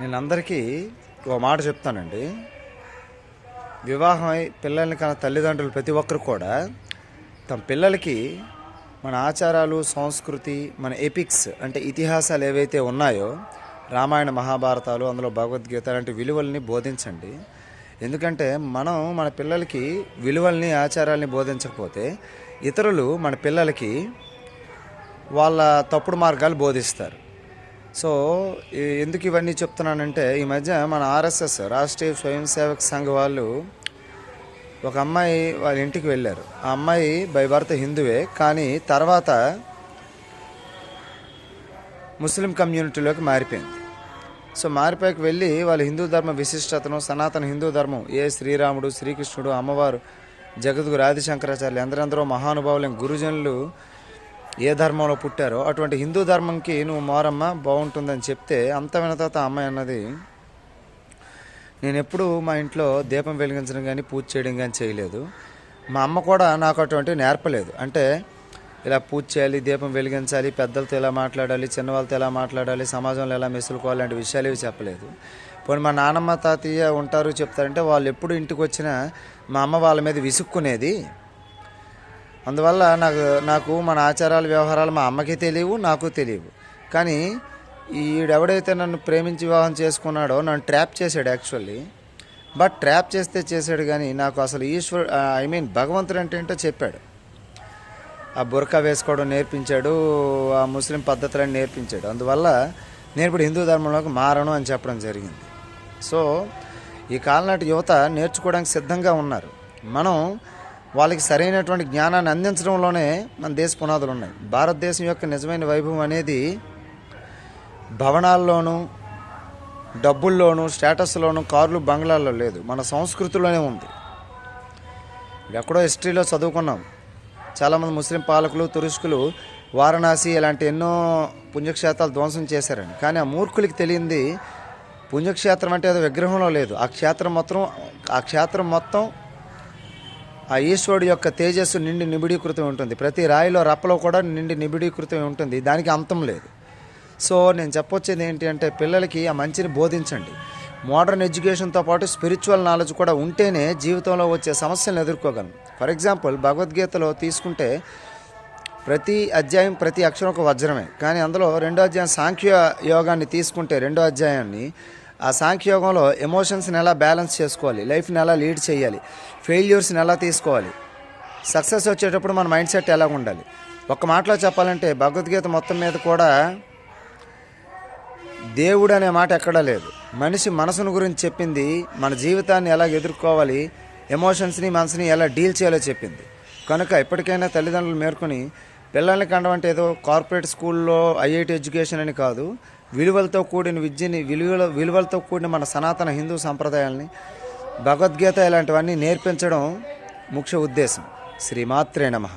నేను అందరికీ ఒక మాట చెప్తానండి. వివాహమై పిల్లల్ని కన్న తల్లిదండ్రులు ప్రతి ఒక్కరు కూడా తమ పిల్లలకి మన ఆచారాలు సంస్కృతి మన ఎపిక్స్ అంటే ఇతిహాసాలు ఏవైతే ఉన్నాయో రామాయణ మహాభారతాలు అందులో భగవద్గీత లాంటి విలువల్ని బోధించండి. ఎందుకంటే మనం మన పిల్లలకి విలువల్ని ఆచారాల్ని బోధించకపోతే ఇతరులు మన పిల్లలకి వాళ్ళ తప్పుడు మార్గాలు బోధిస్తారు. సో ఎందుకు ఇవన్నీ చెప్తున్నానంటే ఈ మధ్య మన ఆర్ఎస్ఎస్ రాష్ట్రీయ స్వయం సేవక్ సంఘ్ వాళ్ళు ఒక అమ్మాయి వాళ్ళ ఇంటికి వెళ్ళారు. ఆ అమ్మాయి బై భర్త హిందువే కానీ తర్వాత ముస్లిం కమ్యూనిటీలోకి మారిపోయింది. సో మారిపోయాక వెళ్ళి వాళ్ళ హిందూ ధర్మ విశిష్టతను సనాతన హిందూ ధర్మం ఏ శ్రీరాముడు శ్రీకృష్ణుడు అమ్మవారు జగద్గురు ఆదిశంకరాచార్యులు ఎందరెందరో మహానుభావులు గురుజనులు ఏ ధర్మంలో పుట్టారో అటువంటి హిందూ ధర్మంకి నువ్వు మారమ్మా బాగుంటుందని చెప్తే అంత విన తర్వాత అమ్మాయి అన్నది నేను ఎప్పుడు మా ఇంట్లో దీపం వెలిగించడం కానీ పూజ చేయడం కానీ చేయలేదు. మా అమ్మ కూడా నాకు అటువంటివి నేర్పలేదు. అంటే ఇలా పూజ చేయాలి దీపం వెలిగించాలి పెద్దలతో ఎలా మాట్లాడాలి చిన్నవాళ్ళతో ఎలా మాట్లాడాలి సమాజంలో ఎలా మెసులుకోవాలి లాంటి విషయాలు ఏవి చెప్పలేదు. పోనీ మా నాన్నమ్మ తాతయ్య ఉంటారు చెప్తారంటే వాళ్ళు ఎప్పుడు ఇంటికి వచ్చినా మా అమ్మ వాళ్ళ మీద విసుక్కునేది అందువల్ల నాకు నాకు మన ఆచారాలు వ్యవహారాలు మా అమ్మకి తెలియవు నాకు తెలియవు. కానీ ఈడెవడైతే నన్ను ప్రేమించి వివాహం చేసుకున్నాడో నన్ను ట్రాప్ చేశాడు యాక్చువల్లీ. బట్ ట్రాప్ చేస్తే చేశాడు కానీ నాకు అసలు ఈశ్వర్ ఐ మీన్ భగవంతుడు అంటే ఏంటో చెప్పాడు. ఆ బురకా వేసుకోవడం నేర్పించాడు ఆ ముస్లిం పద్ధతులను నేర్పించాడు. అందువల్ల నేను ఇప్పుడు హిందూ ధర్మంలోకి మారను అని చెప్పడం జరిగింది. సో ఈ కాలనాటి యువత నేర్చుకోవడానికి సిద్ధంగా ఉన్నారు. మనం వాళ్ళకి సరైనటువంటి జ్ఞానాన్ని అందించడంలోనే మన దేశ పునాదులు ఉన్నాయి. భారతదేశం యొక్క నిజమైన వైభవం అనేది భవనాల్లోనూ డబ్బుల్లోనూ స్టేటస్లోనూ కార్లు బంగ్లాల్లో లేదు. మన సంస్కృతిలోనే ఉంది. ఎక్కడో హిస్టరీలో చదువుకున్నాం. చాలామంది ముస్లిం పాలకులు తురుష్కులు వారణాసి ఇలాంటి ఎన్నో పుణ్యక్షేత్రాలు ధ్వంసం చేశారని. కానీ ఆ మూర్ఖులకి తెలియంది పుణ్యక్షేత్రం అంటే అది విగ్రహంలో లేదు. ఆ క్షేత్రం మొత్తం ఆ క్షేత్రం మొత్తం ఆ ఈశ్వరుడు యొక్క తేజస్సు నిండి నిబిడీకృతం ఉంటుంది. ప్రతి రాయిలో రప్పలో కూడా నిండి నిబిడీకృతం ఉంటుంది. దానికి అంతం లేదు. సో నేను చెప్పొచ్చేది ఏంటి అంటే పిల్లలకి ఆ మంచిని బోధించండి. మోడర్న్ ఎడ్యుకేషన్తో పాటు స్పిరిచువల్ నాలెడ్జ్ కూడా ఉంటేనే జీవితంలో వచ్చే సమస్యలను ఎదుర్కోగలం. ఫర్ ఎగ్జాంపుల్ భగవద్గీతలో తీసుకుంటే ప్రతి అధ్యాయం ప్రతి అక్షరం ఒక వజ్రమే. కానీ అందులో రెండో అధ్యాయం సాంఖ్య యోగాన్ని తీసుకుంటే రెండో అధ్యాయాన్ని ఆ సాంఖ్యయోగంలో ఎమోషన్స్ని ఎలా బ్యాలెన్స్ చేసుకోవాలి? లైఫ్ని ఎలా లీడ్ చేయాలి? ఫెయిల్యూర్స్ని ఎలా తీసుకోవాలి? సక్సెస్ వచ్చేటప్పుడు మన మైండ్ సెట్ ఎలా ఉండాలి? ఒక మాటలో చెప్పాలంటే భగవద్గీత మొత్తం మీద కూడా దేవుడు అనే మాట ఎక్కడా లేదు. మనిషి మనసును గురించి చెప్పింది మన జీవితాన్ని ఎలా ఎదుర్కోవాలి ఎమోషన్స్ని మనసుని ఎలా డీల్ చేయాలో చెప్పింది. కనుక ఎప్పటికైనా తల్లిదండ్రులు మేర్కొని పిల్లల్ని కండం అంటే ఏదో కార్పొరేట్ స్కూల్లో ఐఐటి ఎడ్యుకేషన్ అని కాదు. విలువలతో కూడిన విద్యని విలువల విలువలతో కూడిన మన సనాతన హిందూ సంప్రదాయాల్ని భగవద్గీత ఇలాంటివన్నీ నేర్పించడం ముఖ్య ఉద్దేశం. శ్రీమాత్రే నమః.